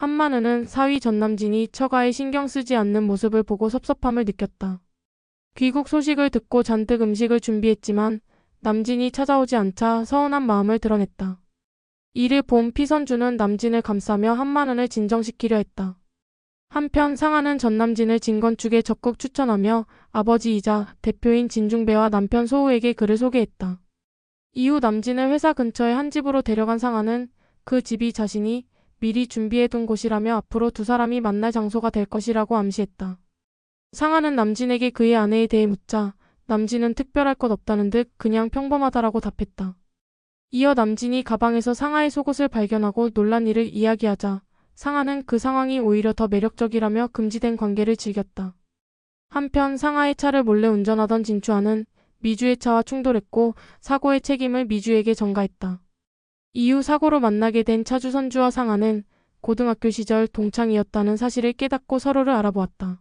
한마누는 사위 전남진이 처가에 신경 쓰지 않는 모습을 보고 섭섭함을 느꼈다. 귀국 소식을 듣고 잔뜩 음식을 준비했지만 남진이 찾아오지 않자 서운한 마음을 드러냈다. 이를 본 피선주는 남진을 감싸며 한마누를 진정시키려 했다. 한편 상하는 전남진을 진건축에 적극 추천하며 아버지이자 대표인 진중배와 남편 소우에게 그를 소개했다. 이후 남진을 회사 근처의 한 집으로 데려간 상하는 그 집이 자신이 미리 준비해둔 곳이라며 앞으로 두 사람이 만날 장소가 될 것이라고 암시했다. 상하는 남진에게 그의 아내에 대해 묻자 남진은 특별할 것 없다는 듯 그냥 평범하다라고 답했다. 이어 남진이 가방에서 상하의 속옷을 발견하고 놀란 일을 이야기하자 상하는 그 상황이 오히려 더 매력적이라며 금지된 관계를 즐겼다. 한편 상하의 차를 몰래 운전하던 진추아는 미주의 차와 충돌했고 사고의 책임을 미주에게 전가했다. 이후 사고로 만나게 된 차주 선주와 상하는 고등학교 시절 동창이었다는 사실을 깨닫고 서로를 알아보았다.